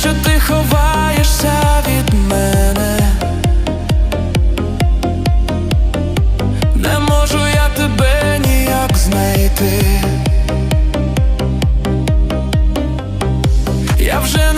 що ти ховаєшся від мене, не можу я тебе ніяк знайти. Я вже